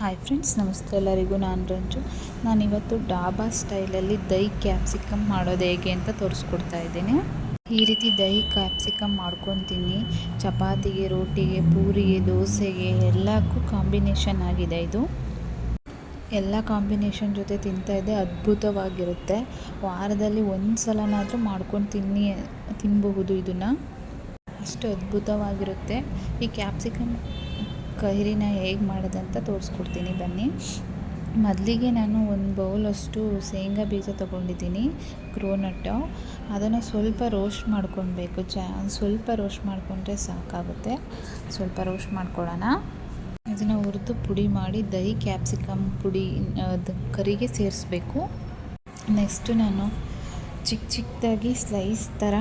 Hi friends ನಮಸ್ತೆ ಎಲ್ಲರಿಗೂ. ನಾನು ರಂಜು. ನಾನಿವತ್ತು ಡಾಬಾ ಸ್ಟೈಲಲ್ಲಿ ದಹಿ ಕ್ಯಾಪ್ಸಿಕಮ್ ಮಾಡೋದು ಹೇಗೆ ಅಂತ ತೋರಿಸ್ಕೊಡ್ತಾ ಇದ್ದೀನಿ. ಈ ರೀತಿ ದಹಿ ಕ್ಯಾಪ್ಸಿಕಮ್ ಮಾಡ್ಕೊತೀನಿ. ಚಪಾತಿಗೆ, ರೋಟಿಗೆ, ಪೂರಿಗೆ, ದೋಸೆಗೆ ಎಲ್ಲಕ್ಕೂ ಕಾಂಬಿನೇಷನ್ ಆಗಿದೆ ಇದು. ಎಲ್ಲ ಕಾಂಬಿನೇಷನ್ ಜೊತೆ ತಿಂತಾಯಿದ್ದೆ ಅದ್ಭುತವಾಗಿರುತ್ತೆ. ವಾರದಲ್ಲಿ ಒಂದು ಸಲನಾದರೂ ಮಾಡ್ಕೊಂಡು ತಿನ್ನಿ ತಿನ್ನಬಹುದು ಇದನ್ನು. ಅಷ್ಟು ಅದ್ಭುತವಾಗಿರುತ್ತೆ. ಈ ಕ್ಯಾಪ್ಸಿಕಮ್ ಕೈರಿನ ಹೇಗೆ ಮಾಡೋದಂತ ತೋರಿಸ್ಕೊಡ್ತೀನಿ ಬನ್ನಿ. ಮೊದಲಿಗೆ ನಾನು ಒಂದು ಬೌಲಷ್ಟು ಶೇಂಗಾ ಬೀಜ ತೊಗೊಂಡಿದ್ದೀನಿ ಕ್ರೋನಟ್ಟು ಅದನ್ನು ಸ್ವಲ್ಪ ರೋಸ್ಟ್ ಮಾಡ್ಕೊಳ್ಬೇಕು ಚ, ಸ್ವಲ್ಪ ರೋಸ್ಟ್ ಮಾಡಿಕೊಂಡ್ರೆ ಸಾಕಾಗುತ್ತೆ. ಸ್ವಲ್ಪ ರೋಸ್ಟ್ ಮಾಡ್ಕೊಳ್ಳೋಣ ಇದನ್ನು ಹುರಿದು ಪುಡಿ ಮಾಡಿ ದಹಿ ಕ್ಯಾಪ್ಸಿಕಮ್ ಪುಡಿ ಕರಿಗೆ ಸೇರಿಸ್ಬೇಕು. ನೆಕ್ಸ್ಟು ನಾನು ಚಿಕ್ಕ ಚಿಕ್ಕದಾಗಿ ಸ್ಲೈಸ್ ಥರ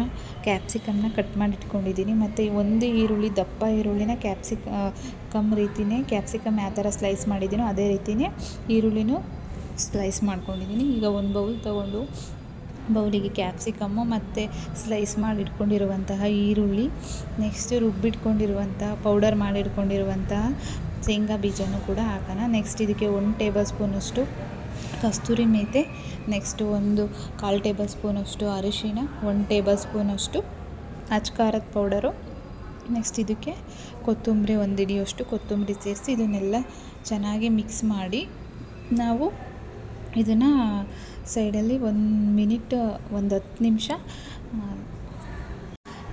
ಕ್ಯಾಪ್ಸಿಕಮ್ನ ಕಟ್ ಮಾಡಿ ಇಟ್ಕೊಂಡಿದ್ದೀನಿ ಮತ್ತು ಒಂದು ಈರುಳ್ಳಿ, ದಪ್ಪ ಈರುಳ್ಳಿನ ಕ್ಯಾಪ್ಸಿಕ ಕಮ್ ರೀತಿಯೇ ಕ್ಯಾಪ್ಸಿಕಮ್ ಯಾವ ಥರ ಸ್ಲೈಸ್ ಮಾಡಿದ್ದೀನೋ ಅದೇ ರೀತಿಯೇ ಈರುಳ್ಳಿನೂ ಸ್ಲೈಸ್ ಮಾಡ್ಕೊಂಡಿದ್ದೀನಿ. ಈಗ ಒಂದು ಬೌಲ್ ತೊಗೊಂಡು ಬೌಲಿಗೆ ಕ್ಯಾಪ್ಸಿಕಮ್ಮು ಮತ್ತು ಸ್ಲೈಸ್ ಮಾಡಿ ಇಟ್ಕೊಂಡಿರುವಂತಹ ಈರುಳ್ಳಿ, ನೆಕ್ಸ್ಟ್ ರುಬ್ಬಿಟ್ಕೊಂಡಿರುವಂತಹ, ಪೌಡರ್ ಮಾಡಿ ಇಟ್ಕೊಂಡಿರುವಂತಹ ಶೇಂಗಾ ಬೀಜನೂ ಕೂಡ ಹಾಕೋಣ. ನೆಕ್ಸ್ಟ್ ಇದಕ್ಕೆ ಒಂದು ಟೇಬಲ್ ಸ್ಪೂನಷ್ಟು ಕಸ್ತೂರಿ ಮೇಥಿ ನೆಕ್ಸ್ಟು ಒಂದು ಕಾಲು ಟೇಬಲ್ ಸ್ಪೂನಷ್ಟು ಅರಿಶಿನ ಒಂದು ಟೇಬಲ್ ಸ್ಪೂನಷ್ಟು ಅಚ್ಕಾರದ ಪೌಡರು. ನೆಕ್ಸ್ಟ್ ಇದಕ್ಕೆ ಕೊತ್ತಂಬರಿ ಒಂದು ಹಿಡಿಯೋಷ್ಟು ಕೊತ್ತಂಬರಿ ಸೇರಿಸಿ ಇದನ್ನೆಲ್ಲ ಚೆನ್ನಾಗಿ ಮಿಕ್ಸ್ ಮಾಡಿ ನಾವು ಇದನ್ನು ಸೈಡಲ್ಲಿ ಒಂದು ಮಿನಿಟ್ ಒಂದು ಹತ್ತು ನಿಮಿಷ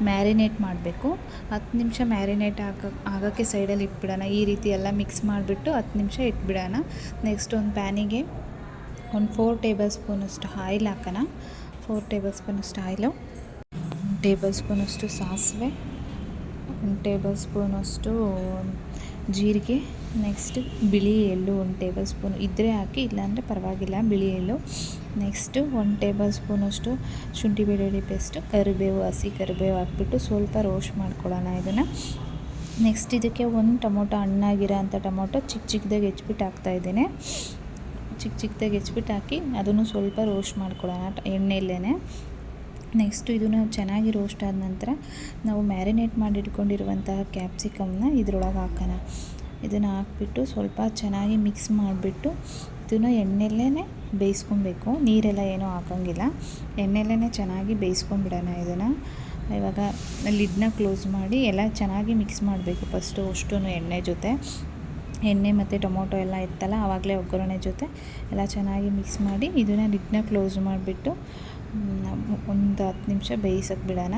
ಮ್ಯಾರಿನೇಟ್ ಮಾಡಬೇಕು. ಹತ್ತು ನಿಮಿಷ ಮ್ಯಾರಿನೇಟ್ ಹಾಕೋ ಆಗೋಕ್ಕೆ ಸೈಡಲ್ಲಿ ಇಟ್ಬಿಡೋಣ. ಈ ರೀತಿ ಎಲ್ಲ ಮಿಕ್ಸ್ ಮಾಡಿಬಿಟ್ಟು ಹತ್ತು ನಿಮಿಷ ಇಟ್ಬಿಡೋಣ. ನೆಕ್ಸ್ಟ್ ಒಂದು ಪ್ಯಾನಿಗೆ ಒಂದು ಫೋರ್ ಟೇಬಲ್ ಸ್ಪೂನಷ್ಟು ಆಯಿಲ್ ಹಾಕೋಣ. ಫೋರ್ ಟೇಬಲ್ ಸ್ಪೂನಷ್ಟು ಆಯಿಲು ಒಂದು ಟೇಬಲ್ ಸ್ಪೂನಷ್ಟು ಸಾಸಿವೆ ಒಂದು ಟೇಬಲ್ ಸ್ಪೂನಷ್ಟು ಜೀರಿಗೆ ನೆಕ್ಸ್ಟ್ ಬಿಳಿ ಎಳ್ಳು ಒಂದು ಟೇಬಲ್ ಸ್ಪೂನ್ ಇದ್ದರೆ ಹಾಕಿ, ಇಲ್ಲಾಂದರೆ ಪರವಾಗಿಲ್ಲ, ಬಿಳಿ ಎಳ್ಳು. ನೆಕ್ಸ್ಟು ಒಂದು ಟೇಬಲ್ ಸ್ಪೂನಷ್ಟು ಶುಂಠಿ ಬೆಳ್ಳುಳ್ಳಿ ಪೇಸ್ಟು ಕರಿಬೇವು, ಹಸಿ ಕರಿಬೇವು ಹಾಕ್ಬಿಟ್ಟು ಸ್ವಲ್ಪ ರೋಸ್ಟ್ ಮಾಡ್ಕೊಳ್ಳೋಣ ಇದನ್ನು. ನೆಕ್ಸ್ಟ್ ಇದಕ್ಕೆ ಒಂದು ಟೊಮೊಟೊ ಹಣ್ಣಾಗಿರೋ ಅಂಥ ಟೊಮೊಟೊ ಚಿಕ್ಕ ಚಿಕ್ಕದಾಗಿ ಹೆಚ್ಚಿಬಿಟ್ಟು ಹಾಕ್ತಾಯಿದ್ದೇನೆ ಚಿಕ್ಕ ಚಿಕ್ಕದಾಗಿ ಹೆಚ್ಚಿಬಿಟ್ಟು ಹಾಕಿ ಅದನ್ನು ಸ್ವಲ್ಪ ರೋಸ್ಟ್ ಮಾಡ್ಕೊಳ್ಳೋಣ. ಎಣ್ಣೆಯಲ್ಲೇ ನೆಕ್ಸ್ಟು ಇದನ್ನು ಚೆನ್ನಾಗಿ ರೋಸ್ಟ್ ಆದ ನಂತರ ನಾವು ಮ್ಯಾರಿನೇಟ್ ಮಾಡಿ ಇಟ್ಕೊಂಡಿರುವಂತಹ ಕ್ಯಾಪ್ಸಿಕಮ್ನ ಇದ್ರೊಳಗೆ ಹಾಕೋಣ. ಇದನ್ನು ಹಾಕ್ಬಿಟ್ಟು ಸ್ವಲ್ಪ ಚೆನ್ನಾಗಿ ಮಿಕ್ಸ್ ಮಾಡಿಬಿಟ್ಟು ಇದನ್ನು ಎಣ್ಣೆಯಲ್ಲೇ ಬೇಯಿಸ್ಕೊಬೇಕು. ನೀರೆಲ್ಲ ಏನೂ ಹಾಕೋಂಗಿಲ್ಲ. ಎಣ್ಣೆಯಲ್ಲೇ ಚೆನ್ನಾಗಿ ಬೇಯಿಸ್ಕೊಂಬಿಡೋಣ ಇದನ್ನು. ಇವಾಗ ಲಿಡ್ನ ಕ್ಲೋಸ್ ಮಾಡಿ ಎಲ್ಲ ಚೆನ್ನಾಗಿ ಮಿಕ್ಸ್ ಮಾಡಬೇಕು ಫಸ್ಟು ಅಷ್ಟು ಎಣ್ಣೆ ಜೊತೆ. ಎಣ್ಣೆ ಮತ್ತು ಟೊಮೊಟೊ ಎಲ್ಲ ಇತ್ತಲ್ಲ, ಆವಾಗಲೇ ಒಗ್ಗರಣೆ ಜೊತೆ ಎಲ್ಲ ಚೆನ್ನಾಗಿ ಮಿಕ್ಸ್ ಮಾಡಿ ಇದನ್ನು ಲಿಡ್ನ ಕ್ಲೋಸ್ ಮಾಡಿಬಿಟ್ಟು ಒಂದು ಹತ್ತು ನಿಮಿಷ ಬೇಯಿಸೋಕೆ ಬಿಡೋಣ.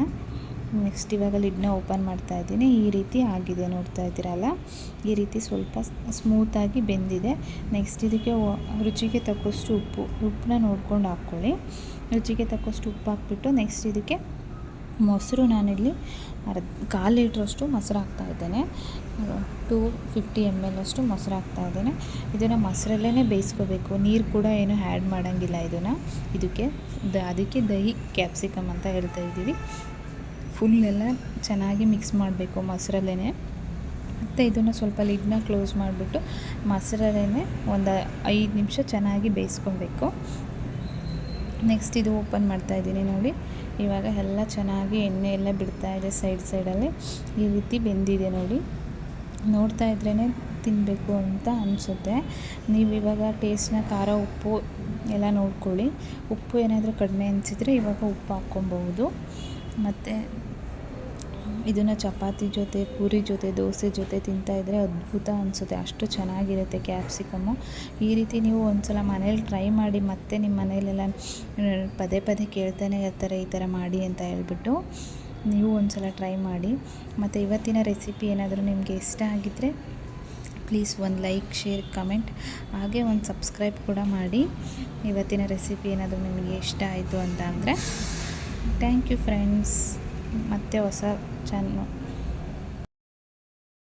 ನೆಕ್ಸ್ಟ್ ಇವಾಗ ಲಿಡ್ನ ಓಪನ್ ಮಾಡ್ತಾ ಇದ್ದೀನಿ. ಈ ರೀತಿ ಆಗಿದೆ ನೋಡ್ತಾ ಇದ್ದೀರಲ್ಲ? ಈ ರೀತಿ ಸ್ವಲ್ಪ ಸ್ಮೂತಾಗಿ ಬೆಂದಿದೆ. ನೆಕ್ಸ್ಟ್ ಇದಕ್ಕೆ ರುಚಿಗೆ ತಕ್ಕಷ್ಟು ಉಪ್ಪು, ಉಪ್ಪನ್ನ ನೋಡ್ಕೊಂಡು ಹಾಕ್ಕೊಳ್ಳಿ. ರುಚಿಗೆ ತಕ್ಕಷ್ಟು ಉಪ್ಪು ಹಾಕ್ಬಿಟ್ಟು ನೆಕ್ಸ್ಟ್ ಇದಕ್ಕೆ ಮೊಸರು ನಾನಿಲ್ಲಿ ಅರ್ಧ, ಕಾಲು ಲೀಟ್ರಷ್ಟು ಮೊಸರು ಹಾಕ್ತಾಯಿದ್ದೇನೆ ಟೂ ಫಿಫ್ಟಿ ಎಂ ಎಲ್ ಅಷ್ಟು ಮೊಸರು ಹಾಕ್ತಾಯಿದ್ದೇನೆ ಇದನ್ನು ಮೊಸರಲ್ಲೇ ಬೇಯಿಸ್ಕೋಬೇಕು. ನೀರು ಕೂಡ ಏನು ಆ್ಯಡ್ ಮಾಡೋಂಗಿಲ್ಲ ಇದನ್ನು. ಇದಕ್ಕೆ ದ, ಅದಕ್ಕೆ ದಹಿ ಕ್ಯಾಪ್ಸಿಕಮ್ ಅಂತ ಹೇಳ್ತಾ ಇದ್ದೀವಿ. ಫುಲ್ ಎಲ್ಲ ಚೆನ್ನಾಗಿ ಮಿಕ್ಸ್ ಮಾಡಬೇಕು ಮೊಸರಲ್ಲೇ ಮತ್ತು ಇದನ್ನು ಸ್ವಲ್ಪ ಲಿಡ್ನ ಕ್ಲೋಸ್ ಮಾಡಿಬಿಟ್ಟು ಮೊಸರಲ್ಲೇ ಒಂದು ಐದು ನಿಮಿಷ ಚೆನ್ನಾಗಿ ಬೇಯಿಸ್ಕೊಬೇಕು. ನೆಕ್ಸ್ಟ್ ಇದು ಓಪನ್ ಮಾಡ್ತಾಯಿದ್ದೀನಿ ನೋಡಿ. ಇವಾಗ ಎಲ್ಲ ಚೆನ್ನಾಗಿ ಎಣ್ಣೆ ಎಲ್ಲ ಬಿಡ್ತಾ ಇದೆ ಸೈಡ್ ಸೈಡಲ್ಲಿ. ಈ ರೀತಿ ಬೆಂದಿದೆ ನೋಡಿ. ನೋಡ್ತಾ ಇದ್ರೇ ತಿನ್ನಬೇಕು ಅಂತ ಅನಿಸುತ್ತೆ. ನೀವು ಇವಾಗ ಟೇಸ್ಟ್ನ ಖಾರ, ಉಪ್ಪು ಎಲ್ಲ ನೋಡ್ಕೊಳ್ಳಿ. ಉಪ್ಪು ಏನಾದರೂ ಕಡಿಮೆ ಅನಿಸಿದ್ರೆ ಇವಾಗ ಉಪ್ಪು ಹಾಕ್ಕೊಬಹುದು. ಮತ್ತು ಇದನ್ನು ಚಪಾತಿ ಜೊತೆ, ಪೂರಿ ಜೊತೆ, ದೋಸೆ ಜೊತೆ ತಿಂತಾಯಿದ್ರೆ ಅದ್ಭುತ ಅನಿಸುತ್ತೆ. ಅಷ್ಟು ಚೆನ್ನಾಗಿರುತ್ತೆ ಕ್ಯಾಪ್ಸಿಕಮ್ಮು. ಈ ರೀತಿ ನೀವು ಒಂದು ಸಲ ಮನೇಲಿ ಟ್ರೈ ಮಾಡಿ ಮತ್ತೆ ನಿಮ್ಮ ಮನೇಲೆಲ್ಲ ಪದೇ ಪದೇ ಕೇಳ್ತಾನೆ ಇರ್ತಾರೆ, ಈ ಥರ ಮಾಡಿ ಅಂತ ಹೇಳ್ಬಿಟ್ಟು ನೀವು ಒಂದು ಸಲ ಟ್ರೈ ಮಾಡಿ. ಮತ್ತು ಇವತ್ತಿನ ರೆಸಿಪಿ ಏನಾದರೂ ನಿಮಗೆ ಇಷ್ಟ ಆಗಿದ್ದರೆ ಪ್ಲೀಸ್ ಒಂದು ಲೈಕ್, ಶೇರ್, ಕಮೆಂಟ್. ಹಾಗೆ ಒಂದು ಸಬ್ಸ್ಕ್ರೈಬ್ ಕೂಡ ಮಾಡಿ. ಇವತ್ತಿನ ರೆಸಿಪಿ ಏನಾದರೂ ನಿಮಗೆ ಇಷ್ಟ ಆಯಿತು ಅಂತ ಅಂದರೆ ಥ್ಯಾಂಕ್ ಯು ಫ್ರೆಂಡ್ಸ್. ಮತ್ತೆ ಹೊಸ ಚಾನ್